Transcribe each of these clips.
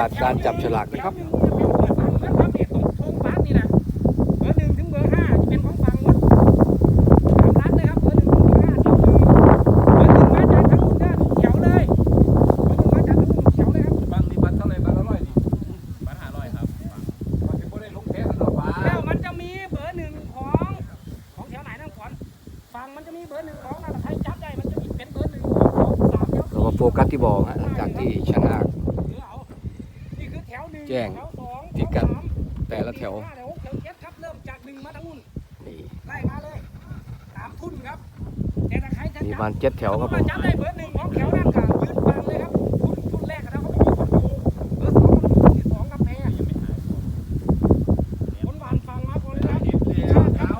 าศการจับฉลากนะครับ พิกัดถวสามแต่ละแถวแถวหกแถวเจ็ดครับเริ่มจากหนึ่งมาทั้งนู้นนี่ไล่มาเลยตามทุนครับแต่ถ้าใครจะมีจับมันเจ็ดแถวครับผมจับได้เบอร์หนึ่งของแถวนั่นก็ยืนฟังเลยครับทุนทุนแรกแล้วเขาไม่มีคนดูเบอร์สองมันอยู่ที่สองกับแพ้คนหวานฟังมาคนเลยครับชาติครับ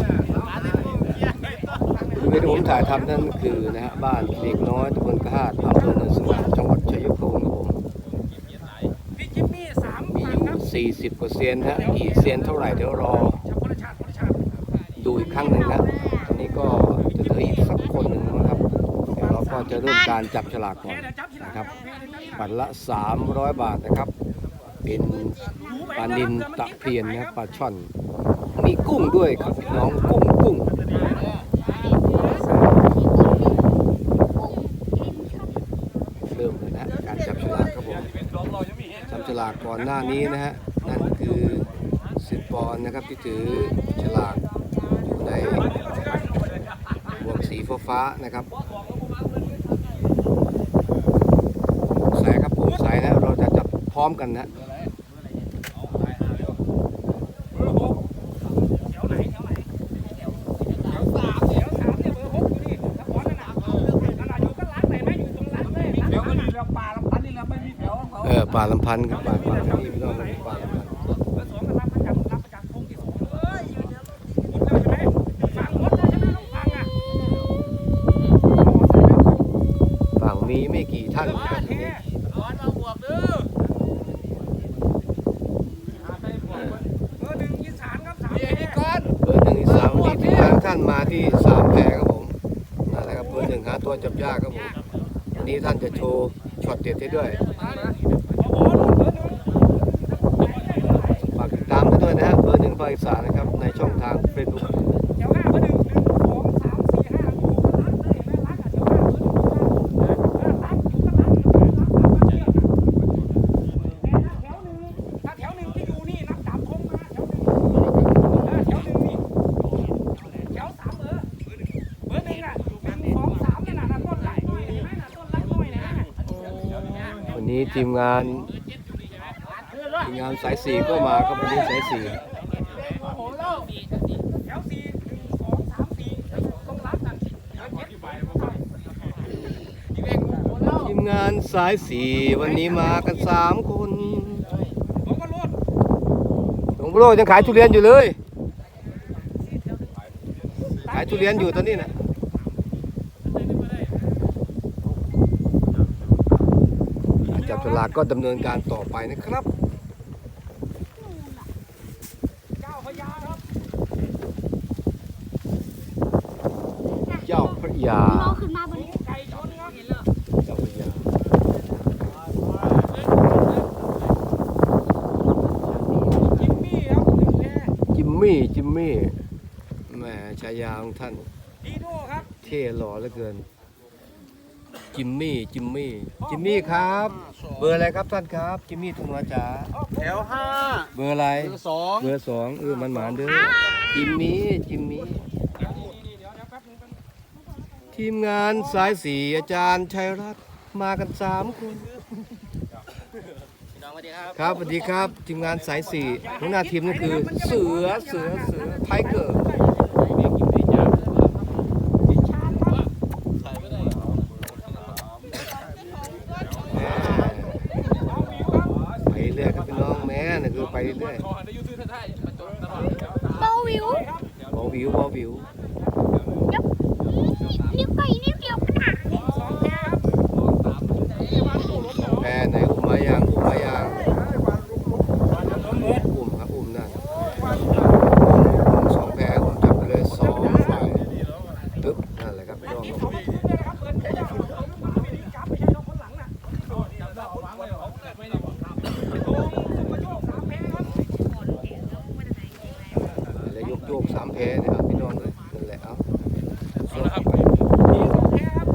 ชาติคือที่ผมถ่ายทำนั่นคือนะฮะบ้านเล็กน้อยตำบลกระหาดอำเภอเนินสว่างจังหวัดชัยภูมิครับผม พี่จิมมี่สาม มี ฟั อง ครับ ยู่ 40กว่าเซียนฮะกี่เซียนเท่าไหร่เดี๋ยวรอ ดูอีกครั้งหนึ่งนะตอนนี้ก็จะเหลืออีกสักคนหนึ่งนะครับเดี๋ยวเราก็จะเริ่มการจับฉลากก่อนนะครับแพ้เดี๋ยวจับทีหลังบัตรละ 300 บาทนะครับ เป็นปลานินตะเพียนนะปลาช่อน มีกุ้งด้วยครับน้องกุ้งกุ้งเริ่มเลยนะฮะการจับฉลากครับผม เป็นสองร้อยยังมีเห็น จับฉลากก่อนหน้านี้นะฮะนั่นคือสิบปอนนะครับที่ถือฉลากอยู่ในบวกสีฟ้านะครับใส่ครับผมใส่นะเราจะจับพร้อมกันนะ ป่าลำพันธ์ครับป่าป่าที่พี่น้องป่าลำพันธ์เบอร์สองก็รับประจำรับประจำคงที่สองเอ้ยหมดแล้วใช่ไหมฟังหมดแล้วใช่ไหมต้องฟังอะฝั่งมีไม่กี่ท่านครับทีนี้ร้อนมาบวกเด้อเบอร์หนึ่งอีสานครับสามเดี๋ยวนี้ก่อนเบอร์หนึ่งอีกสามวันนี้ที่ทาท่านมาที่สามแพรครับผมนั่นแหละครับเบอร์หนึ่งหาตัวจับยากครับผมวันนี้ท่านจะโชว์ช็อตเด็ดให้ด้วย โอ้โหนู่นเบอร์หนึ่ง ฝากติดตามกันด้วยนะฮะเบอร์หนึ่งภาคอีสานนะครับในช่องทางเฟซบุ๊กแถวห้าเบอร์หนึ่งหนึ่งสองสามสี่ห้าอยู่ก็รักเลยเห็นไหมรักอะแถวห้าหนึ่งรักอยู่ก็รักรักรักรักแต่ถ้าแถวหนึ่งถ้าแถวหนึ่งที่อยู่นี่นับดาบคงมาแถวหนึ่งาแถวหนึ่งแถวสามเบอเอร์หนึ่งอะสองสามเนี่ยนะน่ะต้นรักน้อยเห็นไหมน่ะต้นรักน้อยนะวันนี้ทีมงานทีมงานสายสี่ก็มาครับวันนี้สายสี่ แถวสี่หนึ่งสองสามสี่ต้องรักกันแถวเจ็ด ทีม งานสายสี่วันนี้มากันสามคนผมก็รดหลวงพ่อโลยังขายทุเรียนอยู่เลย ขายทุเรียนอยู่ตอนนี้นะการจับฉลากก็ดำเนินการต่อไปนะครับเจ้าพญาครับเจ้าพระยา เราขึ้นมาบน หมูไก่ชนครับเห็นแล้ว เจ้าพระยา จิมมี่ครับหนึ่งแพร จิ มมี่จิมมี่แหมฉายาของท่านดีโน่ครับเท่หล่อเหลือเกิน จิมมี่จิมมี่จิมมี่ครับ เบอร์อะไรครับท่านครับ จิมมี่ทุนวาจ๋าแถวห้าเบอร์อะไรสองเบอร์สองเออมันหมานเด้อจิมมี่จิมมี่เดี๋ยวนี่ๆเดี๋ยวเดี๋ยวแป๊บนึงแป๊บนึงทีมงานสายสีอาจารย์ชัยรัตน์มากันสามคน น้องสวัสดีครับ ครับสวัสดีครับทีมงานสายสี่หัวหน้าทีมนั่นคือเสือเสือเสือไทเกอร์แหมไปเรื่อยครับพี่น้องแม่น่ะคือไปเรื่อยขอให้ได้ยูทูบท่านมาจนตลอดเบาวิวบอวิวบอวิวนิ้วไก่นิ้วเดียวขนาด สองแพรครับ แม่ไหนอุ้มมายังอุ้มมายังอุ้มครับอุ้มนั่นอุ้มสองแพรอุ้มจับไปเลยสองฝ่ายตึ๊บนั่นแหละครับพี่น้อง เขามาทุบเนี่ยนะครับเปิดแพรอย่างเดียวไม่ได้จับไม่ใช่น้องคนหลังน่ะ จับได้วางไว้หรอไม่ได้บอกามแพเนี่ยเอาพี่น้องเลยนั่นแหละเอา เอาละครับ มีสองแค่ครับ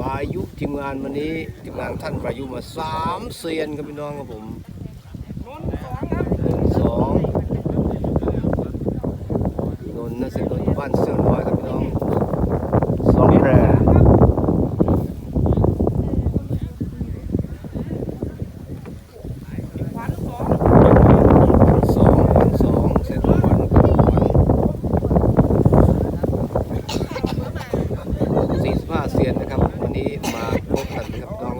วายุทีมงานวันนี้ทีมงานท่านประยุมาสามเซียนครับพี่น้องครับผมนนสองนนนท์นะเสียนนท์บ้านเสือน้อยนองสองแพร ขวัญสอง สองพันสองเสร็จวันวันสี่สิบห้าเซียนนะครับ วันนี้มาพบกันนะครับน้อง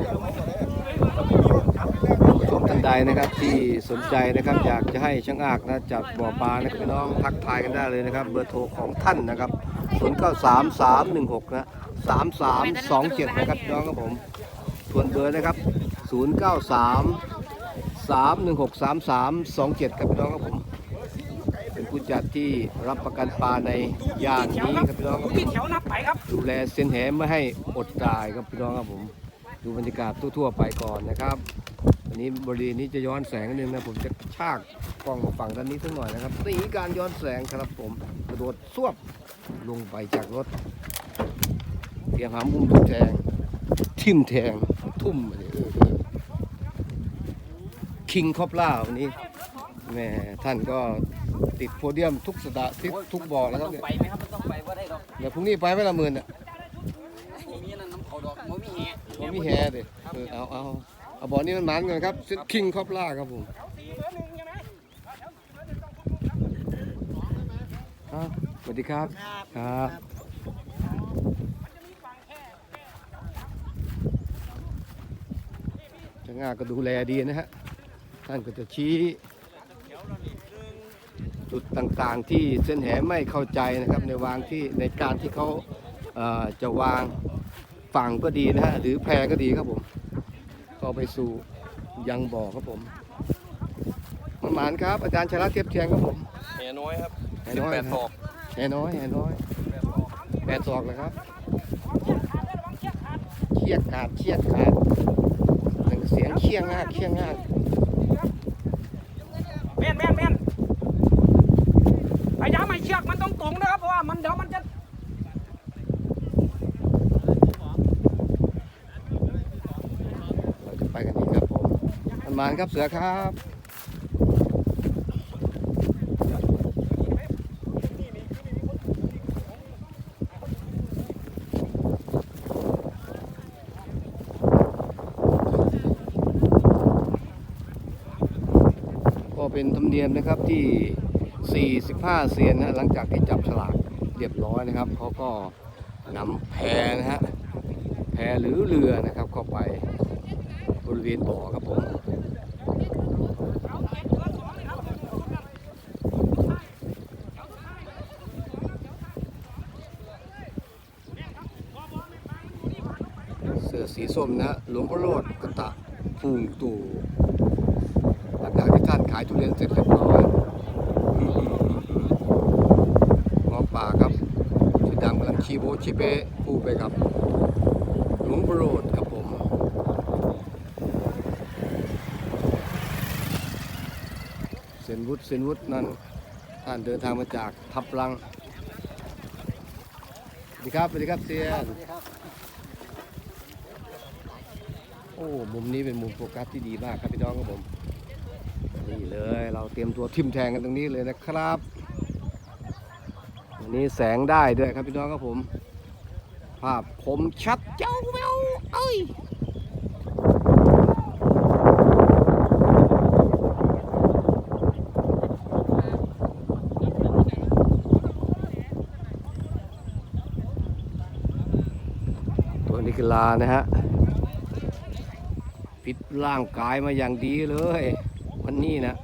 ผู้ชมท่า นใดนะครับที่สนใจนะครับอยากจะให้ช่างอากนะจากบ่อปลานะครับพี่น้องทักทายกันได้เลยนะครับ เบอร์โทรของท่านนะครับ0 9 3 3 1 6นะ3 3 2 7นะครับพี่น้องครับผมทวนเบอร์นะครับ 0 9 3สามหนึ่งหกสามสามสองเจ็ดครับพี่น้องครับผมเป็นผู้จัดที่รับประกันปลาในย่านนี้ครับพี่น้องครับพี่แถวนับไปครับดูแลเส้นแหไม่ให้อดตายครับพี่น้องครับผมดูบรรยากาศทั่วๆไปก่อนนะครับ นี้บริเวณนี้จะย้อนแสงนิดนึงนะผมจะชากกล้องมาฝั่งด้านนี้สักหน่อยนะครับนี่การย้อนแสงครับผมกระโดดซวบลงไปจากรถเตรียมหามุมแทงทิ่มแทงทุ่มเลยเออเออคิงคอปล่าวันนี้แม่ท่านก็ติดโพเดียมทุกสตาร์ทุกทุกบ่อแล้วครับเนี่ยไปไหมครับต้องไปว่าได้ดอกเดี๋ยวพรุ่งนี้ไปไหมละหมื่นอะมีนั่นน้ำเขาดอกมีแหผมมีแฮเด็เออเอาเอา เอาบ่อนี้มันหมันกันครับเซตคิงครอปล่าครับผมสี่เหลือหนึ่งใช่ไหมอ้าวสวัสดีครับครับช่างงาก็ดูแลดีนะฮะท่านก็จะชี้จุดต่างๆที่เส้นแหไม่เข้าใจนะครับในวางที่ในการที่เขาเอ่อจะวางฝั่งก็ดีนะฮะหรือแพรก็ดีครับผม ก็ไปสู่ยังบ่อครับผมมันหมานครับ อาจารย์ชลัดเทียบเทียงครับผมแหน้อยครับแหน้อยแปดนะศอกแหน้อยแหน้อยแปดศอกเลยครับเคียดขาดเคียดขาดหนึ่งเสียงเคียงงากเคียงงากแม่นแม่นแม่นพยายามให้เชือกมันต้องตรงนะครับเพราะว่ามันเดี๋ยวมันจะเราจะไปกันอีกครับผม มานครับเสือครับก็เป็นธรรมเนียมนะครับที่ 45 เซียนนะหลังจากที่จับฉลากเรียบร้อยนะครับเขาก็นำแพนะฮะแพหรือเรือนะครับเข้าไปบริเวณบ่อครับผม เสื้อสีส้มนะ หลวงพ่อโลดกตะฟูงตู่หลังจากที่ท่านขายทุเรียนเสร็จเรียบร้อยหมอป่าครับสีดำกำลังชีโบชีเปะพูไปครับหลวงประโรดครับผม เซน วุฒิเซนวุฒินั่นท่านเดินทางมาจากทับลังสวัสดีครับสวัสดีครับเซียนโอ้มุมนี้เป็นมุมโฟกัสที่ดีมากครับพี่น้องครับผมนี่เลยเราเตรียมตัวทิมแทงกันตรงนี้เลยนะครับวันนี้แสงได้ด้วยครับพี่น้องครับผม ภาพคมชัดเจ้าแววเอ้ย นี่คือลานะฮะฟิตร่างกายมาอย่างดีเลย วันนี้นะ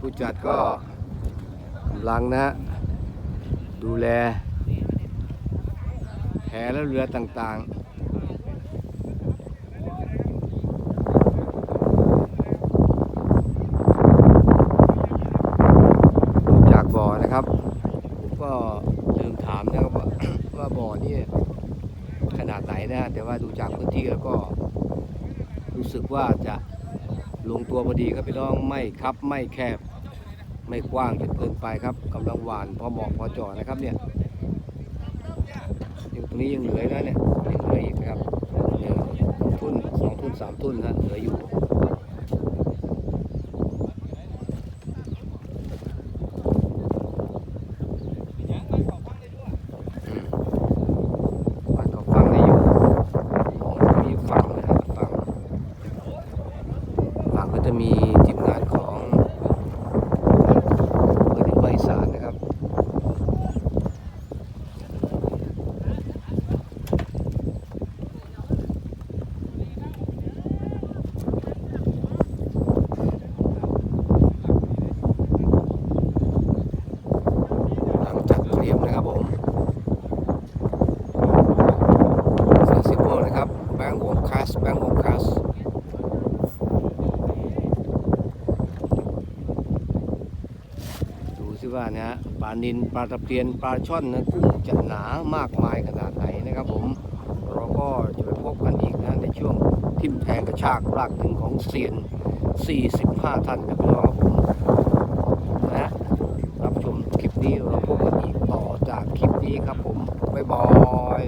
ผู้จัดก็กำลังนะดูแลแพและเรือต่างๆ จากบ่อนะครับ ก็ลืมถาม นะแต่ว่าดูจากพื้นที่แล้วก็ รู้สึกว่าจะลงตัวพอดีครับพี่น้องไม่ครับไม่แคบ ไม่กว้างจนเกินไปครับกำลังหวานพอเหมาะพอเจ่อนะครับเนี่ยอยู่ตรงนี้ยังเหลือนะเนี่ยยังเหลืออีกนะครับหนึ่งทุ่นสองทุ่นสามทุ่นนะเหลืออยู่ อืมมันก็ฟังได้อยู่มีฟังนะครับฟังฟังก็จะมีทีมงานของเบอร์ดินไพศาลนะครับ หลังจากเตรียมนะครับผม เซอร์ซิโบนะครับ แบงค์วงคัส แบงค์วงคัส ดู สิว่านะฮะปลานินปลาตะเพียนปลาช่อนนะกุ้งจะหนามากมายขนาดไหนนะครับผม เราก็จะไปพบกันอีกนะในช่วงทิมแทงกระชากลากถึงของเซียน 45 ท่านครับพี่น้องครับผมนะฮะรับชมคลิปนี้เราพบกันอีกต่อจากคลิปนี้ครับผม บ๊ายบาย